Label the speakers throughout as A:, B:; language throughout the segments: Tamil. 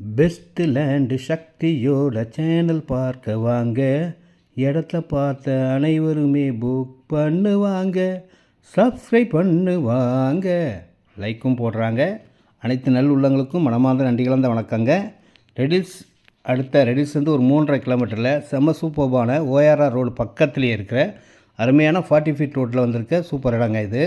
A: பெஸ்ட் லேண்டு சக்தியோட சேனல் பார்க்க வாங்க. இடத்த பார்த்த அனைவருமே புக் பண்ணுவாங்க. சப்ஸ்கிரைப் பண்ணுவாங்க. லைக்கும் போடுறாங்க. அனைத்து நல் உள்ளங்களுக்கும் மனமார்ந்த நன்றி கலந்த வணக்கங்க. ரெடில்ஸ் அடுத்த ரெடில்ஸ் வந்து ஒரு மூன்றரை கிலோமீட்டரில் செம்ம சூப்பர்பான ஓஆர்ஆர் ரோடு பக்கத்துலேயே இருக்கிற அருமையான ஃபார்ட்டி ஃபீட் ரோட்டில் வந்திருக்க சூப்பர் இடங்க இது.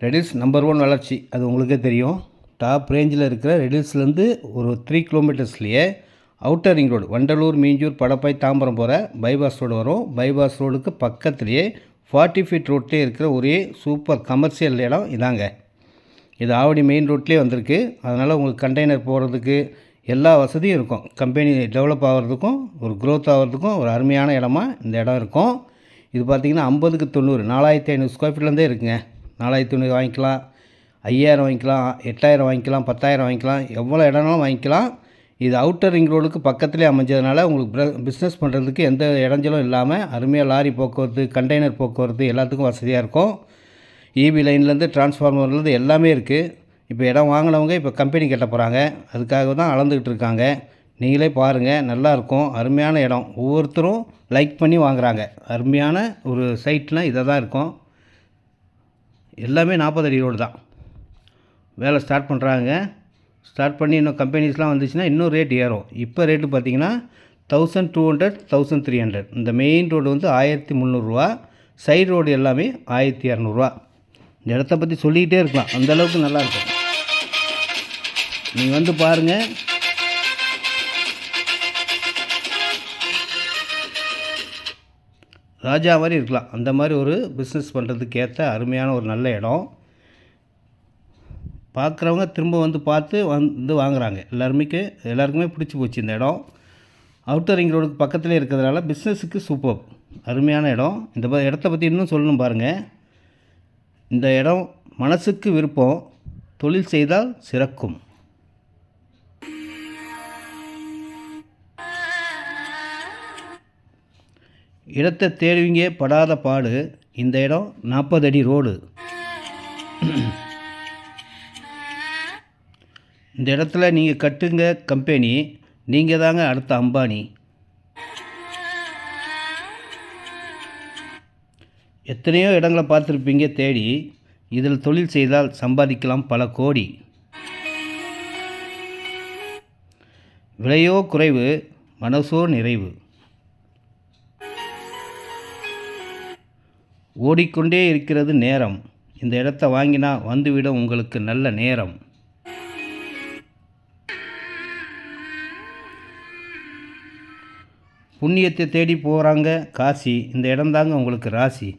A: ரெடில்ஸ் நம்பர் ஒன் வளர்ச்சி அது உங்களுக்கே தெரியும். டாப் ரேஞ்சில் இருக்கிற ரெடில்ஸ்லேருந்து ஒரு three கிலோமீட்டர்ஸ்லேயே outer ring road Vandalur Minjur Padappai Tambaram போகிற பைபாஸ் ரோடு வரும். பைபாஸ் ரோடுக்கு பக்கத்துலேயே ஃபார்ட்டி ஃபீட் ரோட்லேயே இருக்கிற ஒரே சூப்பர் கமர்ஷியல் இடம் இதாங்க. இது ஆவடி மெயின் ரோட்லேயே வந்திருக்கு. அதனால் உங்களுக்கு கண்டெய்னர் போகிறதுக்கு எல்லா வசதியும் இருக்கும். கம்பெனி டெவலப் ஆகிறதுக்கும் ஒரு க்ரோத் ஆகிறதுக்கும் ஒரு அருமையான இடமா இந்த இடம் இருக்கும். இது பார்த்திங்கன்னா ஐம்பதுக்கு தொண்ணூறு நாலாயிரத்தி ஐநூறு ஸ்கொயர் ஃபீட்லேருந்தே இருக்குங்க. நாலாயிரத்தி தொண்ணூறு வாங்கிக்கலாம். ஐயாயிரம் வாங்கிக்கலாம் எட்டாயிரம் வாங்கிக்கலாம் பத்தாயிரம் வாங்கிக்கலாம் எவ்வளோ இடம்னாலும் வாங்கிக்கலாம். இது அவுட்டர் ரிங் ரோடுக்கு பக்கத்துலேயே அமைஞ்சதுனால உங்களுக்கு பிஸ்னஸ் பண்ணுறதுக்கு எந்த இடைஞ்சலும் இல்லாமல் அருமையாக லாரி போக்குவரத்து கண்டெய்னர் போக்குவரத்து எல்லாத்துக்கும் வசதியாக இருக்கும். இபி லைன்லேருந்து டிரான்ஸ்ஃபார்மர்லேருந்து எல்லாமே இருக்குது இப்போ இடம் வாங்கினவங்க இப்போ கம்பெனி கட்ட போகிறாங்க அதுக்காக தான் அளந்துக்கிட்டு இருக்காங்க. நீங்களே பாருங்கள் நல்லாயிருக்கும் அருமையான இடம். ஒவ்வொருத்தரும் லைக் பண்ணி வாங்குகிறாங்க அருமையான ஒரு சைட்னால் இதை தான் இருக்கும். எல்லாமே நாற்பது அடி ரோடு தான். வேலை ஸ்டார்ட் பண்ணுறாங்க. ஸ்டார்ட் பண்ணி இன்னும் கம்பெனிஸ்லாம் வந்துச்சுன்னா இன்னும் ரேட் ஏறும். இப்போ ரேட்டு பார்த்தீங்கன்னா thousand two hundred thousand three hundred இந்த மெயின் ரோடு வந்து ஆயிரத்தி முந்நூறுரூவா. சைடு ரோடு எல்லாமே ஆயிரத்தி இரநூறுவா. இந்த இடத்த பற்றி சொல்லிக்கிட்டே இருக்கலாம். அந்தளவுக்கு நல்லாயிருக்கும் நீங்கள் வந்து பாருங்கள் ராஜா மாதிரி இருக்கலாம். அந்த மாதிரி ஒரு பிஸ்னஸ் பண்ணுறதுக்கு ஏற்ற அருமையான ஒரு நல்ல இடம். பார்க்குறவங்க திரும்ப வந்து பார்த்து வந்து வாங்குகிறாங்க எல்லாருமே எல்லாருக்குமே பிடிச்சி போச்சு இந்த இடம். அவுட்டர் ரிங் ரோடுக்கு பக்கத்துலேயே இருக்கிறதுனால பிஸ்னஸுக்கு சூப்பர் அருமையான இடம். இந்த ப இடத்த பற்றி இன்னும் சொல்லணும் பாருங்கள் இந்த இடம் மனசுக்கு விருப்பம். தொழில் செய்தால் சிறக்கும். இடத்தை தேடுவீங்க படாத பாடு. இந்த இடம் நாற்பது அடி ரோடு இந்த இடத்துல நீங்கள் கட்டுங்க கம்பெனி நீங்கள் தாங்க அடுத்த அம்பானி. எத்தனையோ இடங்களை பார்த்துருப்பீங்க தேடி இதில் தொழில் செய்தால் சம்பாதிக்கலாம் பல கோடி. விலையோ குறைவு மனசோ நிறைவு. ஓடிக்கொண்டே இருக்கிறது நேரம். இந்த இடத்த வாங்கினா வந்துவிடும் உங்களுக்கு நல்ல நேரம். புண்ணியத்தை தேடி போகிறாங்க காசி. இந்த இடம் தாங்க உங்களுக்கு ராசி.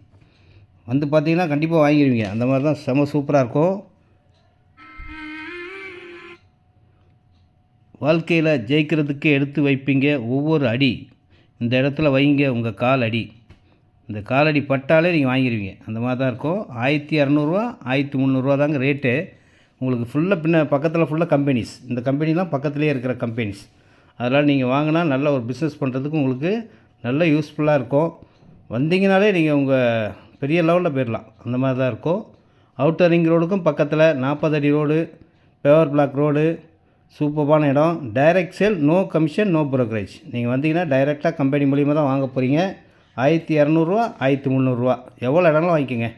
A: வந்து பார்த்தீங்கன்னா கண்டிப்பாக வாங்கிடுவீங்க. அந்த மாதிரி தான் செம சூப்பராக இருக்கும். வாழ்க்கையில் ஜெயிக்கிறதுக்கு எடுத்து வைப்பீங்க. ஒவ்வொரு அடி. இந்த இடத்துல வைங்க உங்கள் கால் அடி இந்த காலடி பட்டாலே நீங்கள் வாங்கிடுவீங்க. அந்த மாதிரி தான் இருக்கும். ஆயிரத்தி இரநூறுவா ஆயிரத்தி முந்நூறுரூவா தாங்க ரேட்டு. உங்களுக்கு ஃபுல்லாக பின்ன பக்கத்தில் ஃபுல்லாக கம்பெனிஸ் இந்த கம்பெனிலாம் பக்கத்துலேயே இருக்கிற கம்பெனிஸ் அதனால் நீங்கள் வாங்கினா நல்ல ஒரு பிஸ்னஸ் பண்ணுறதுக்கு உங்களுக்கு நல்ல யூஸ்ஃபுல்லாக இருக்கும். வந்தீங்கனாலே நீங்கள் உங்கள் பெரிய லெவலில் போயிடலாம். அந்த மாதிரி தான் இருக்கும். அவுட்டர் ரிங் ரோடுக்கும் பக்கத்தில் நாற்பது அடி ரோடு பேவர் பிளாக் ரோடு சூப்பர்பான இடம். Direct sale no commission no brokerage நீங்கள் வந்தீங்கன்னா டைரெக்டாக கம்பெனி மூலியமாக தான் வாங்க போகிறீங்க ஆயிரத்தி இரநூறுவா ஆயிரத்தி முந்நூறுரூவா எவ்வளோ இடங்களும் வாங்கிக்கோங்க.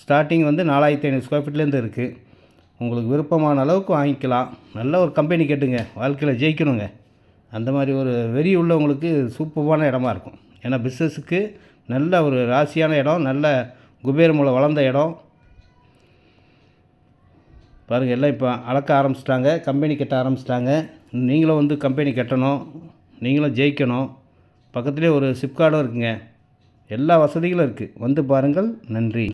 A: ஸ்டார்டிங் வந்து நாலாயிரத்தி ஐநூறு ஸ்கொயர் ஃபீட்லேருந்து இருக்குது உங்களுக்கு விருப்பமான அளவுக்கு வாங்கிக்கலாம். நல்ல ஒரு கம்பெனி கேட்டுங்க. வாழ்க்கையில் ஜெயிக்கணுங்க. அந்த மாதிரி ஒரு வெறி உள்ளவங்களுக்கு சூப்பர்வான இடமா இருக்கும். ஏன்னா பிஸ்னஸுக்கு நல்ல ஒரு ராசியான இடம் நல்ல குபேர மூலம் வளர்ந்த இடம். பாருங்கள் எல்லாம் இப்போ அளக்க ஆரம்பிச்சிட்டாங்க கம்பெனி கட்ட ஆரம்பிச்சிட்டாங்க. நீங்களும் வந்து கம்பெனி கட்டணும் நீங்களும் ஜெயிக்கணும். பக்கத்துலேயே ஒரு சிப்கார்டும் இருக்குங்க. எல்லா வசதிகளும் இருக்குது வந்து பாருங்கள் நன்றி.